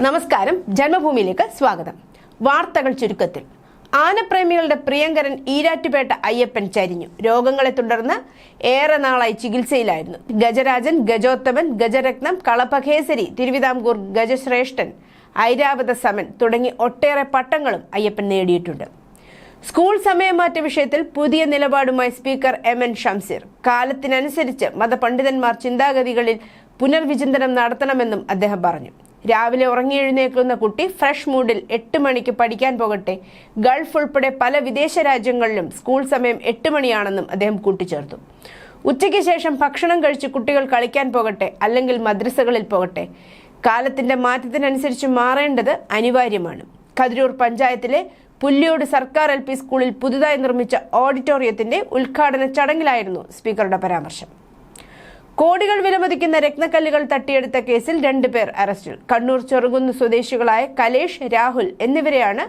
നമസ്കാരം. ജന്മഭൂമിയിലേക്ക് സ്വാഗതം. വാർത്തകൾ ചുരുക്കത്തിൽ. ആനപ്രേമികളുടെ പ്രിയങ്കരൻ ഈരാറ്റുപേട്ട അയ്യപ്പൻ ചരിഞ്ഞു. രോഗങ്ങളെ തുടർന്ന് ഏറെ നാളായി ചികിത്സയിലായിരുന്നു. ഗജരാജൻ ഗജോത്തമൻ ഗജരത്നം കളപകേസരി തിരുവിതാംകൂർ ഗജശ്രേഷ്ഠൻ ഐരാവത സമൻ തുടങ്ങി ഒട്ടേറെ പട്ടങ്ങളും അയ്യപ്പൻ നേടിയിട്ടുണ്ട്. സ്കൂൾ സമയമാറ്റ വിഷയത്തിൽ പുതിയ നിലപാടുമായി സ്പീക്കർ എം എൻ ഷംസീർ. കാലത്തിനനുസരിച്ച് മതപണ്ഡിതന്മാർ ചിന്താഗതികളിൽ പുനർവിചിന്തനം നടത്തണമെന്നും അദ്ദേഹം പറഞ്ഞു. രാവിലെ ഉറങ്ങി എഴുന്നേൽക്കുന്ന കുട്ടി ഫ്രഷ് മൂഡിൽ എട്ട് മണിക്ക് പഠിക്കാൻ പോകട്ടെ. ഗൾഫ് ഉൾപ്പെടെ പല വിദേശ രാജ്യങ്ങളിലും സ്കൂൾ സമയം എട്ട് മണിയാണെന്നും അദ്ദേഹം കൂട്ടിച്ചേർത്തു. ഉച്ചയ്ക്ക് ശേഷം ഭക്ഷണം കഴിച്ച് കുട്ടികൾ കളിക്കാൻ പോകട്ടെ അല്ലെങ്കിൽ മദ്രസകളിൽ പോകട്ടെ. കാലത്തിന്റെ മാറ്റത്തിനനുസരിച്ച് മാറേണ്ടത് അനിവാര്യമാണ്. കതിരൂർ പഞ്ചായത്തിലെ പുല്ലിയോട് സർക്കാർ എൽ സ്കൂളിൽ പുതുതായി നിർമ്മിച്ച ഓഡിറ്റോറിയത്തിന്റെ ഉദ്ഘാടന ചടങ്ങിലായിരുന്നു സ്പീക്കറുടെ പരാമർശം. കോടികൾ വിലമതിക്കുന്ന രത്നക്കല്ലുകൾ തട്ടിയെടുത്ത കേസിൽ രണ്ടുപേർ അറസ്റ്റിൽ. കണ്ണൂർ ചെറുകുന്ന് സ്വദേശികളായ കലേഷ് രാഹുൽ എന്നിവരെയാണ്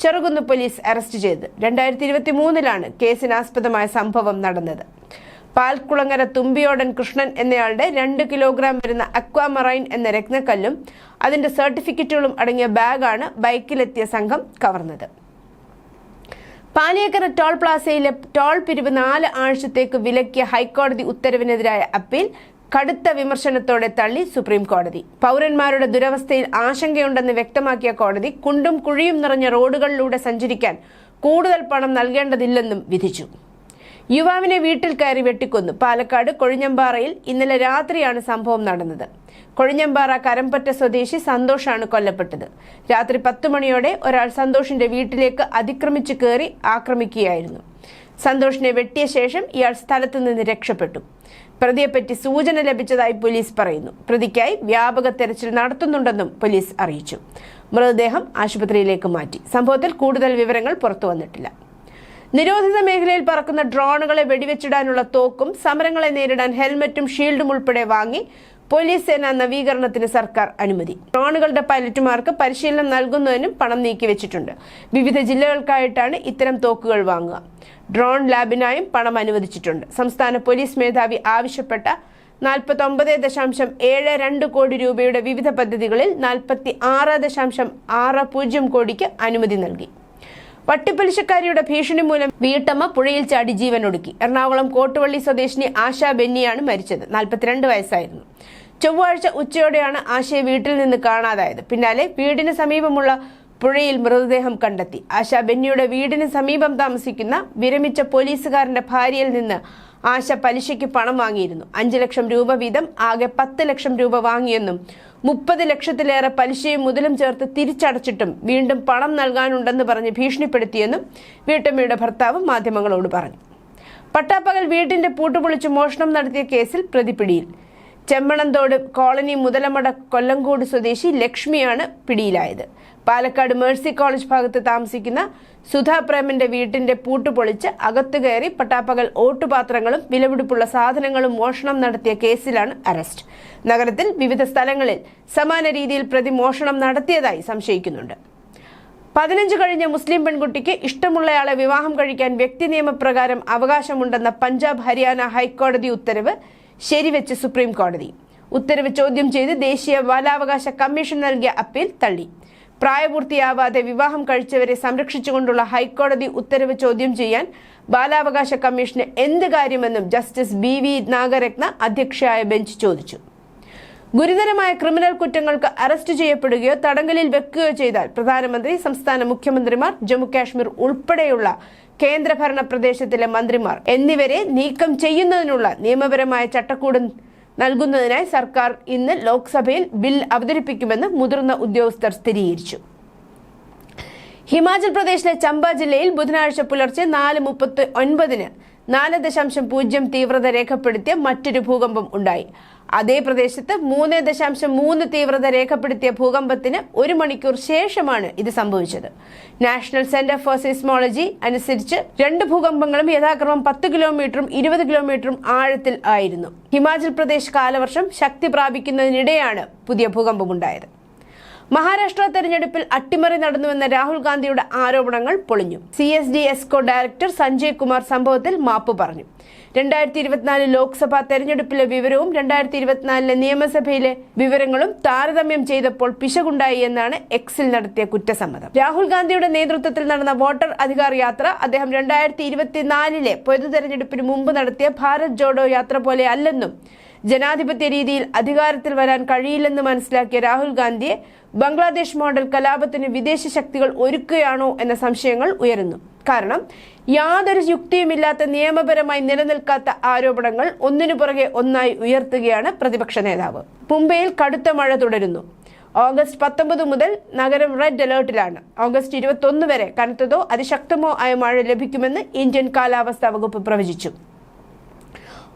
ചെറുകുന്ന് പോലീസ് അറസ്റ്റ് ചെയ്തത്. രണ്ടായിരത്തി ഇരുപത്തി മൂന്നിലാണ് കേസിനാസ്പദമായ സംഭവം നടന്നത്. പാൽക്കുളങ്ങര തുമ്പിയോടൻ കൃഷ്ണൻ എന്നയാളുടെ രണ്ട് കിലോഗ്രാം വരുന്ന അക്വാമറൈൻ എന്ന രത്നക്കല്ലും അതിന്റെ സർട്ടിഫിക്കറ്റുകളും അടങ്ങിയ ബാഗാണ് ബൈക്കിലെത്തിയ സംഘം കവർന്നത്. പാലിയേക്കര ടോൾ പ്ലാസയിലെ ടോൾ പിരിവ് നാല് ആഴ്ചത്തേക്ക് വിലക്കിയ ഹൈക്കോടതി ഉത്തരവിനെതിരായ അപ്പീൽ കടുത്ത വിമർശനത്തോടെ തള്ളി സുപ്രീം കോടതി. പൗരന്മാരുടെ ദുരവസ്ഥയിൽ ആശങ്കയുണ്ടെന്ന് വ്യക്തമാക്കിയ കോടതി കുണ്ടും കുഴിയും നിറഞ്ഞ റോഡുകളിലൂടെ സഞ്ചരിക്കാൻ കൂടുതൽ പണം നൽകേണ്ടതില്ലെന്നും വിധിച്ചു. യുവാവിനെ വീട്ടിൽ കയറി വെട്ടിക്കൊന്നു. പാലക്കാട് കൊഴിഞ്ഞമ്പാറയിൽ ഇന്നലെ രാത്രിയാണ് സംഭവം നടന്നത്. കൊഴിഞ്ഞമ്പാറ കരമ്പറ്റ സ്വദേശി സന്തോഷാണ് കൊല്ലപ്പെട്ടത്. രാത്രി പത്തു മണിയോടെ ഒരാൾ സന്തോഷിന്റെ വീട്ടിലേക്ക് അതിക്രമിച്ചു കയറി ആക്രമിക്കുകയായിരുന്നു. സന്തോഷിനെ വെട്ടിയ ശേഷം ഇയാൾ സ്ഥലത്തു നിന്ന് രക്ഷപ്പെട്ടു. പ്രതിയെപ്പറ്റി സൂചന ലഭിച്ചതായി പോലീസ് പറയുന്നു. പ്രതിക്കായി വ്യാപക തെരച്ചിൽ നടത്തുന്നുണ്ടെന്നും പോലീസ് അറിയിച്ചു. മൃതദേഹം ആശുപത്രിയിലേക്ക് മാറ്റി. സംഭവത്തിൽ കൂടുതൽ വിവരങ്ങൾ പുറത്തു വന്നിട്ടില്ല. നിരോധിത മേഖലയിൽ പറക്കുന്ന ഡ്രോണുകളെ വെടിവെച്ചിടാനുള്ള തോക്കും സമരങ്ങളെ നേരിടാൻ ഹെൽമറ്റും ഷീൽഡും ഉൾപ്പെടെ വാങ്ങി പോലീസ് സേന നവീകരണത്തിന് സർക്കാർ അനുമതി. ഡ്രോണുകളുടെ പൈലറ്റുമാർക്ക് പരിശീലനം നൽകുന്നതിനും പണം നീക്കിവെച്ചിട്ടുണ്ട് വിവിധ ജില്ലകൾക്കായിട്ടാണ് ഇത്തരം തോക്കുകൾ വാങ്ങുക. ഡ്രോൺ ലാബിനായും പണം അനുവദിച്ചിട്ടുണ്ട്. സംസ്ഥാന പോലീസ് മേധാവി ആവശ്യപ്പെട്ട നാൽപ്പത്തി ഒമ്പത് ദശാംശം ഏഴ് രണ്ട് കോടി രൂപയുടെ വിവിധ പദ്ധതികളിൽ നാൽപ്പത്തി ആറ് ദശാംശം ആറ് പൂജ്യം കോടിക്ക് അനുമതി നൽകി. വട്ടിപ്പലിശക്കാരിയുടെ ഭീഷണി മൂലം വീട്ടമ്മ പുഴയിൽ ചാടി ജീവൻ ഒടുക്കി. എറണാകുളം കോട്ടുവള്ളി സ്വദേശിനി ആശ ബെന്നിയാണ് മരിച്ചത്. നാൽപ്പത്തിരണ്ട് വയസ്സായിരുന്നു. ചൊവ്വാഴ്ച ഉച്ചയോടെയാണ് ആശയെ വീട്ടിൽ നിന്ന് കാണാതായത്. പിന്നാലെ വീടിന് സമീപമുള്ള പുഴയിൽ മൃതദേഹം കണ്ടെത്തി. ആശ ബെന്നിയുടെ വീടിന് സമീപം താമസിക്കുന്ന വിരമിച്ച പോലീസുകാരന്റെ ഭാര്യയിൽ നിന്ന് ആശ പലിശയ്ക്ക് പണം വാങ്ങിയിരുന്നു. അഞ്ച് ലക്ഷം രൂപ വീതം ആകെ പത്ത് ലക്ഷം രൂപ വാങ്ങിയെന്നും മുപ്പത് ലക്ഷത്തിലേറെ പലിശയും മുതലും ചേർത്ത് തിരിച്ചടച്ചിട്ടും വീണ്ടും പണം നൽകാനുണ്ടെന്ന് പറഞ്ഞ് ഭീഷണിപ്പെടുത്തിയെന്നും വീട്ടമ്മയുടെ ഭർത്താവ് മാധ്യമങ്ങളോട് പറഞ്ഞു. പട്ടാപ്പകൽ വീട്ടിന്റെ പൂട്ടുപൊളിച്ച് മോഷണം നടത്തിയ കേസിൽ പ്രതി പിടിയിൽ ചെമ്മണന്തോട് കോളനി മുതലമട കൊല്ലങ്കോട് സ്വദേശി ലക്ഷ്മിയാണ് പിടിയിലായത്. പാലക്കാട് മേഴ്സി കോളേജ് ഭാഗത്ത് താമസിക്കുന്ന സുധാ പ്രേമന്റെ വീട്ടിന്റെ പൂട്ട് പൊളിച്ച് അകത്തു കയറി പട്ടാപ്പകൽ ഓട്ടുപാത്രങ്ങളും വിലപിടിപ്പുള്ള സാധനങ്ങളും മോഷണം നടത്തിയ കേസിലാണ് അറസ്റ്റ്. നഗരത്തിൽ വിവിധ സ്ഥലങ്ങളിൽ സമാന രീതിയിൽ പ്രതി മോഷണം നടത്തിയതായി സംശയിക്കുന്നുണ്ട്. പതിനഞ്ച് കഴിഞ്ഞ മുസ്ലിം പെൺകുട്ടിക്ക് ഇഷ്ടമുള്ളയാളെ വിവാഹം കഴിക്കാൻ വ്യക്തി നിയമപ്രകാരം അവകാശമുണ്ടെന്ന പഞ്ചാബ് ഹരിയാന ഹൈക്കോടതി ഉത്തരവ് ശരിവെച്ച് സുപ്രീം കോടതി ഉത്തരവ് ചോദ്യം ചെയ്ത് ദേശീയ ബാലാവകാശ കമ്മീഷൻ നൽകിയ അപ്പീൽ തള്ളി. പ്രായപൂർത്തിയാവാതെ വിവാഹം കഴിച്ചവരെ സംരക്ഷിച്ചുകൊണ്ടുള്ള ഹൈക്കോടതി ഉത്തരവ് ചോദ്യം ചെയ്യാൻ ബാലാവകാശ കമ്മീഷന് എന്ത് കാര്യമെന്നും ജസ്റ്റിസ് ബി വി നാഗരത്ന അധ്യക്ഷയായ ബെഞ്ച് ചോദിച്ചു. ഗുരുതരമായ ക്രിമിനൽ കുറ്റങ്ങൾക്ക് അറസ്റ്റ് ചെയ്യപ്പെടുകയോ തടങ്കലിൽ വെക്കുകയോ ചെയ്താൽ പ്രധാനമന്ത്രി സംസ്ഥാന മുഖ്യമന്ത്രിമാർ ജമ്മുകാശ്മീർ ഉൾപ്പെടെയുള്ള കേന്ദ്രഭരണ പ്രദേശത്തിലെ മന്ത്രിമാർ എന്നിവരെ നീക്കം ചെയ്യുന്നതിനുള്ള നിയമപരമായ ചട്ടക്കൂട് നൽകുന്നതിനായി സർക്കാർ ഇന്ന് ലോക്സഭയിൽ ബിൽ അവതരിപ്പിക്കുമെന്ന് മുതിർന്ന ഉദ്യോഗസ്ഥർ സ്ഥിരീകരിച്ചു. ഹിമാചൽ പ്രദേശിലെ ചമ്പ ജില്ലയിൽ ബുധനാഴ്ച പുലർച്ചെ നാല് മുപ്പത്തി ഒൻപതിന് നാല് ദശാംശം പൂജ്യം തീവ്രത രേഖപ്പെടുത്തിയ മറ്റൊരു ഭൂകമ്പം ഉണ്ടായി. അതേ പ്രദേശത്ത് മൂന്ന് ദശാംശം മൂന്ന് തീവ്രത രേഖപ്പെടുത്തിയ ഭൂകമ്പത്തിന് ഒരു മണിക്കൂർ ശേഷമാണ് ഇത് സംഭവിച്ചത്. നാഷണൽ സെന്റർ ഫോർ സിസ്മോളജി അനുസരിച്ച് രണ്ട് ഭൂകമ്പങ്ങളും യഥാക്രമം പത്ത് കിലോമീറ്ററും ഇരുപത് കിലോമീറ്ററും ആഴത്തിൽ ആയിരുന്നു. ഹിമാചൽ പ്രദേശ് കാലവർഷം ശക്തി പ്രാപിക്കുന്നതിനിടെയാണ് പുതിയ ഭൂകമ്പമുണ്ടായത്. മഹാരാഷ്ട്ര തെരഞ്ഞെടുപ്പിൽ അട്ടിമറി നടന്നുവെന്ന രാഹുൽ ഗാന്ധിയുടെ ആരോപണങ്ങൾ പൊളിഞ്ഞു. C S D S co director Sanjay Kumar സംഭവത്തിൽ മാപ്പ് പറഞ്ഞു. രണ്ടായിരത്തി ഇരുപത്തിനാല് ലോക്സഭാ തെരഞ്ഞെടുപ്പിലെ വിവരവും രണ്ടായിരത്തി ഇരുപത്തിനാലിലെ നിയമസഭയിലെ വിവരങ്ങളും താരതമ്യം ചെയ്തപ്പോൾ പിശകുണ്ടായി എന്നാണ് എക്സിൽ നടത്തിയ കുറ്റസമ്മതം. രാഹുൽ ഗാന്ധിയുടെ നേതൃത്വത്തിൽ നടന്ന വോട്ടർ അധികാർ യാത്ര അദ്ദേഹം രണ്ടായിരത്തി ഇരുപത്തിനാലിലെ പൊതു തെരഞ്ഞെടുപ്പിന് മുമ്പ് നടത്തിയ ഭാരത് ജോഡോ യാത്ര പോലെ അല്ലെന്നും ജനാധിപത്യ രീതിയിൽ അധികാരത്തിൽ വരാൻ കഴിയില്ലെന്ന് മനസ്സിലാക്കിയ രാഹുൽ ഗാന്ധിയെ ബംഗ്ലാദേശ് മോഡൽ കലാപത്തിന് വിദേശ ശക്തികൾ ഒരുക്കുകയാണോ എന്ന സംശയങ്ങൾ ഉയരുന്നു. കാരണം യാതൊരു യുക്തിയുമില്ലാത്ത നിയമപരമായി നിലനിൽക്കാത്ത ആരോപണങ്ങൾ ഒന്നിനു പുറകെ ഒന്നായി ഉയർത്തുകയാണ് പ്രതിപക്ഷ നേതാവ്. മുംബൈയിൽ കടുത്ത മഴ തുടരുന്നു. ഓഗസ്റ്റ് പത്തൊമ്പത് മുതൽ നഗരം റെഡ് അലേർട്ടിലാണ്. ഓഗസ്റ്റ് ഇരുപത്തൊന്ന് വരെ കനത്തതോ അതിശക്തമോ ആയ മഴ ലഭിക്കുമെന്ന് ഇന്ത്യൻ കാലാവസ്ഥാ വകുപ്പ് പ്രവചിച്ചു.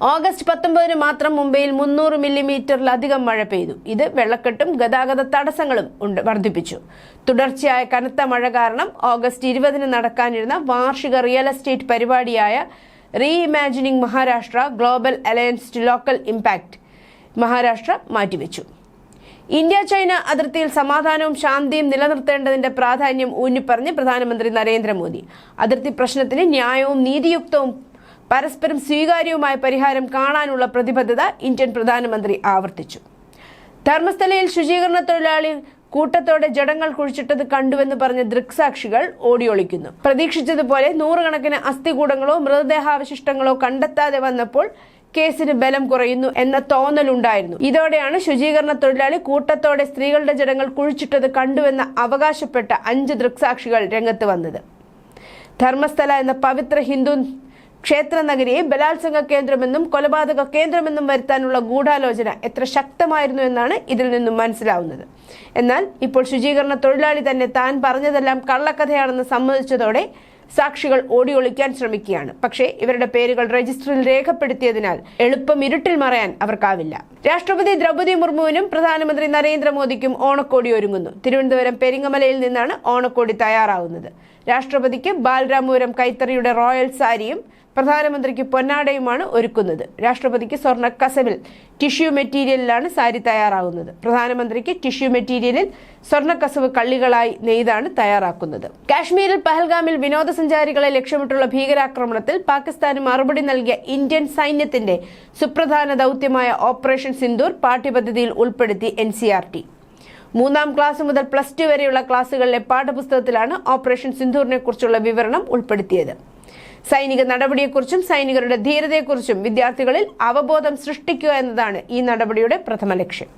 ഓഗസ്റ്റ് പത്തൊമ്പതിന് മാത്രം മുംബൈയിൽ മുന്നൂറ് മില്ലിമീറ്ററിലധികം മഴ പെയ്തു. ഇത് വെള്ളക്കെട്ടും ഗതാഗത തടസ്സങ്ങളും ഉണ്ട് വർദ്ധിപ്പിച്ചു. തുടർച്ചയായ കനത്ത മഴ കാരണം ഓഗസ്റ്റ് ഇരുപതിന് നടക്കാനിരുന്ന വാർഷിക റിയൽ എസ്റ്റേറ്റ് പരിപാടിയായ reimagining Maharashtra global alliance to local impact Maharashtra മാറ്റിവെച്ചു. ഇന്ത്യ ചൈന അതിർത്തിയിൽ സമാധാനവും ശാന്തിയും നിലനിർത്തേണ്ടതിന്റെ പ്രാധാന്യം ഊന്നിപ്പറഞ്ഞ് പ്രധാനമന്ത്രി നരേന്ദ്രമോദി. അതിർത്തി പ്രശ്നത്തിന് ന്യായവും നീതിയുക്തവും പരസ്പരം സ്വീകാര്യവുമായ പരിഹാരം കാണാനുള്ള പ്രതിബദ്ധത ഇന്ത്യൻ പ്രധാനമന്ത്രി ആവർത്തിച്ചു. ധർമ്മസ്ഥലയിൽ ശുചീകരണ തൊഴിലാളി കൂട്ടത്തോടെ ജടങ്ങൾ കുഴിച്ചിട്ടത് കണ്ടുവെന്ന് പറഞ്ഞ ദൃക്സാക്ഷികൾ ഓടിയൊളിക്കുന്നു. പ്രതീക്ഷിച്ചതുപോലെ നൂറുകണക്കിന് അസ്ഥികൂടങ്ങളോ മൃതദേഹാവശിഷ്ടങ്ങളോ കണ്ടെത്താതെ വന്നപ്പോൾ കേസിന് ബലം കുറയുന്നു എന്ന തോന്നലുണ്ടായിരുന്നു. ഇതോടെയാണ് ശുചീകരണ തൊഴിലാളി കൂട്ടത്തോടെ സ്ത്രീകളുടെ ജടങ്ങൾ കുഴിച്ചിട്ടത് കണ്ടുവെന്ന് അവകാശപ്പെട്ട അഞ്ച് ദൃക്സാക്ഷികൾ രംഗത്ത് വന്നത്. ധർമ്മസ്ഥല എന്ന പവിത്ര ഹിന്ദു ക്ഷേത്ര നഗരിയെ ബലാത്സംഗ കേന്ദ്രമെന്നും കൊലപാതക കേന്ദ്രമെന്നും വരുത്താനുള്ള ഗൂഢാലോചന എത്ര ശക്തമായിരുന്നു എന്നാണ് ഇതിൽ നിന്നും മനസ്സിലാവുന്നത്. എന്നാൽ ഇപ്പോൾ ശുചീകരണ തൊഴിലാളി തന്നെ താൻ പറഞ്ഞതെല്ലാം കള്ളക്കഥയാണെന്ന് സമ്മതിച്ചതോടെ സാക്ഷികൾ ഓടിയൊളിക്കാൻ ശ്രമിക്കുകയാണ്. പക്ഷേ ഇവരുടെ പേരുകൾ രജിസ്റ്ററിൽ രേഖപ്പെടുത്തിയതിനാൽ എളുപ്പം ഇരുട്ടിൽ മറയാൻ അവർക്കാവില്ല. രാഷ്ട്രപതി ദ്രൗപദി മുർമുവിനും പ്രധാനമന്ത്രി നരേന്ദ്രമോദിക്കും ഓണക്കോടി ഒരുങ്ങുന്നു. തിരുവനന്തപുരം പെരിങ്ങമലയിൽ നിന്നാണ് ഓണക്കോടി തയ്യാറാവുന്നത്. രാഷ്ട്രപതിക്ക് ബാലരാമപുരം കൈത്തറിയുടെ റോയൽ സാരിയും പ്രധാനമന്ത്രിക്ക് പൊന്നാടയുമാണ് ഒരുക്കുന്നത്. രാഷ്ട്രപതിക്ക് സ്വർണ കസവിൽ ടിഷ്യൂ മെറ്റീരിയലിലാണ് സാരി തയ്യാറാകുന്നത് പ്രധാനമന്ത്രിക്ക് ടിഷ്യൂ മെറ്റീരിയലിൽ സ്വർണ കസവ് കള്ളികളായി നെയ്താണ് തയ്യാറാക്കുന്നത്. കാശ്മീരിൽ പഹൽഗാമിൽ വിനോദസഞ്ചാരികളെ ലക്ഷ്യമിട്ടുള്ള ഭീകരാക്രമണത്തിൽ പാകിസ്ഥാന് മറുപടി നൽകിയ ഇന്ത്യൻ സൈന്യത്തിന്റെ സുപ്രധാന ദൗത്യമായ ഓപ്പറേഷൻ സിന്ദൂർ പാഠ്യപദ്ധതിയിൽ ഉൾപ്പെടുത്തി എൻ മൂന്നാം ക്ലാസ് മുതൽ പ്ലസ് ടു വരെയുള്ള ക്ലാസ്സുകളിലെ പാഠപുസ്തകത്തിലാണ് ഓപ്പറേഷൻ സിന്ധൂറിനെ കുറിച്ചുള്ള വിവരണം ഉൾപ്പെടുത്തിയത്. സൈനിക നടപടിയെക്കുറിച്ചും സൈനികരുടെ ധീരതയെക്കുറിച്ചും വിദ്യാർത്ഥികളിൽ അവബോധം സൃഷ്ടിക്കുക എന്നതാണ് ഈ നടപടിയുടെ പ്രഥമ ലക്ഷ്യം.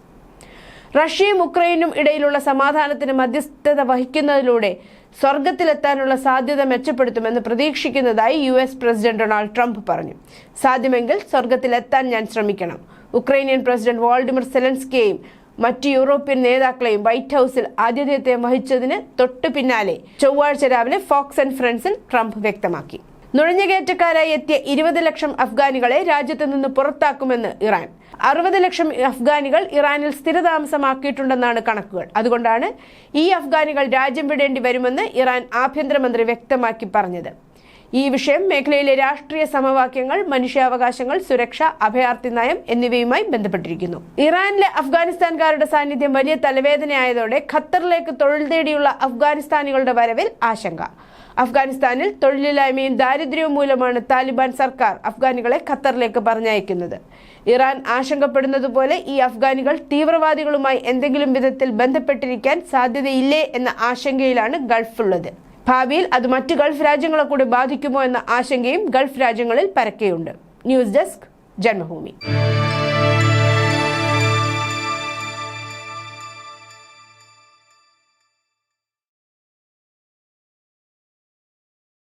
റഷ്യയും ഉക്രൈനും ഇടയിലുള്ള സമാധാനത്തിന് മധ്യസ്ഥത വഹിക്കുന്നതിലൂടെ സ്വർഗത്തിലെത്താനുള്ള സാധ്യത മെച്ചപ്പെടുത്തുമെന്ന് പ്രതീക്ഷിക്കുന്നതായി U S president Donald Trump പറഞ്ഞു. സാധ്യമെങ്കിൽ സ്വർഗത്തിലെത്താൻ ഞാൻ ശ്രമിക്കണം. ഉക്രൈനിയൻ പ്രസിഡന്റ് വോൾഡിമിർ സെലൻസ്കിയെയും മറ്റ് യൂറോപ്യൻ നേതാക്കളെയും വൈറ്റ് ഹൌസിൽ ആതിഥേയത്വം വഹിച്ചതിന് തൊട്ടു പിന്നാലെ ചൊവ്വാഴ്ച രാവിലെ ഫോക്സ് ആൻഡ് ഫ്രണ്ട്സിൽ ട്രംപ് വ്യക്തമാക്കി. നുഴഞ്ഞുകയറ്റക്കാരായി എത്തിയ ഇരുപത് ലക്ഷം അഫ്ഗാനികളെ രാജ്യത്ത് നിന്ന് പുറത്താക്കുമെന്ന് ഇറാൻ. അറുപത് ലക്ഷം അഫ്ഗാനികൾ ഇറാനിൽ സ്ഥിരതാമസമാക്കിയിട്ടുണ്ടെന്നാണ് കണക്കുകൾ. അതുകൊണ്ടാണ് ഈ അഫ്ഗാനികൾ രാജ്യം വിടേണ്ടി വരുമെന്ന് ഇറാൻ ആഭ്യന്തരമന്ത്രി വ്യക്തമാക്കി പറഞ്ഞത്. ഈ വിഷയം മേഖലയിലെ രാഷ്ട്രീയ സമവാക്യങ്ങൾ മനുഷ്യാവകാശങ്ങൾ സുരക്ഷ അഭയാർത്ഥി നയം എന്നിവയുമായി ബന്ധപ്പെട്ടിരിക്കുന്നു. ഇറാനിലെ അഫ്ഗാനിസ്ഥാൻകാരുടെ സാന്നിധ്യം വലിയ തലവേദനയായതോടെ ഖത്തറിലേക്ക് തൊഴിൽ തേടിയുള്ള അഫ്ഗാനിസ്ഥാനികളുടെ വരവിൽ ആശങ്ക. അഫ്ഗാനിസ്ഥാനിൽ തൊഴിലില്ലായ്മയും ദാരിദ്ര്യവും മൂലമാണ് താലിബാൻ സർക്കാർ അഫ്ഗാനികളെ ഖത്തറിലേക്ക് പറഞ്ഞയക്കുന്നത്. ഇറാൻ ആശങ്കപ്പെടുന്നതുപോലെ ഈ അഫ്ഗാനികൾ തീവ്രവാദികളുമായി എന്തെങ്കിലും വിധത്തിൽ ബന്ധപ്പെട്ടിരിക്കാൻ സാധ്യതയില്ലേ എന്ന ആശങ്കയിലാണ് ഗൾഫുള്ളത്. ഭാവിയിൽ അത് മറ്റ് ഗൾഫ് രാജ്യങ്ങളെ കൂടി ബാധിക്കുമോ എന്ന ആശങ്കയും ഗൾഫ് രാജ്യങ്ങളിൽ പരക്കെയുണ്ട്. News desk Janmabhumi.